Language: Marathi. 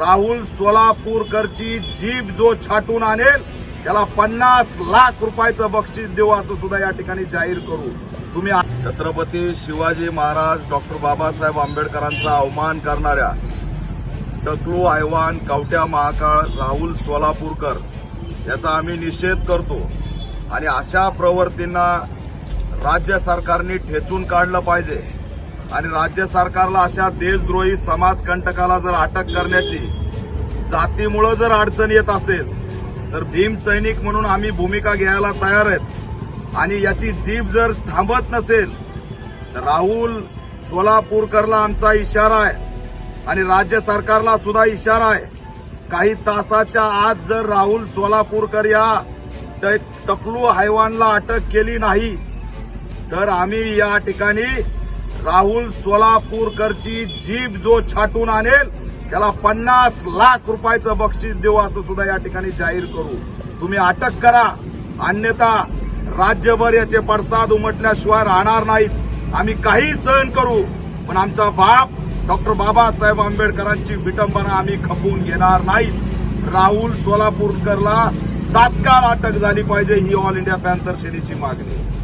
राहुल सोलापूरकरची जीभ जो छाटून आणेल त्याला पन्नास लाख रुपयाचं बक्षीस देऊ असं सुद्धा या ठिकाणी जाहीर करू. तुम्ही छत्रपती शिवाजी महाराज डॉक्टर बाबासाहेब आंबेडकरांचा अवमान करणाऱ्या टकलू आयवान कवट्या महाकाळ राहुल सोलापूरकर याचा आम्ही निषेध करतो. आणि अशा प्रवृत्तींना राज्य सरकारने ठेचून काढलं पाहिजे. आणि राज्य सरकारला अशा देशद्रोही समाजकंटकाला जर अटक करण्याची जातीमुळं जर अडचण येत असेल तर भीम सैनिक म्हणून आम्ही भूमिका घ्यायला तयार आहेत. आणि याची जीभ जर थांबत नसेल तर राहुल सोलापूरकरला आमचा इशारा आहे. आणि राज्य सरकारला सुद्धा इशारा आहे. काही तासाच्या आत जर राहुल सोलापूरकर या तकलू हैवानला अटक केली नाही तर आम्ही या ठिकाणी राहुल सोलापूरकरची जीभ जो छाटून आणेल त्याला पन्नास लाख रुपयाचं बक्षीस देऊ असं सुद्धा या ठिकाणी जाहीर करू. तुम्ही अटक करा. अन्यथा राज्यभर याचे पडसाद उमटल्याशिवाय राहणार नाहीत. आम्ही काही सहन करू. पण आमचा बाप डॉक्टर बाबासाहेब आंबेडकरांची विटंबना आम्ही खपवून घेणार नाहीत. राहुल सोलापूरकरला तात्काळ अटक झाली पाहिजे ही ऑल इंडिया पॅन्थर सेनेची मागणी.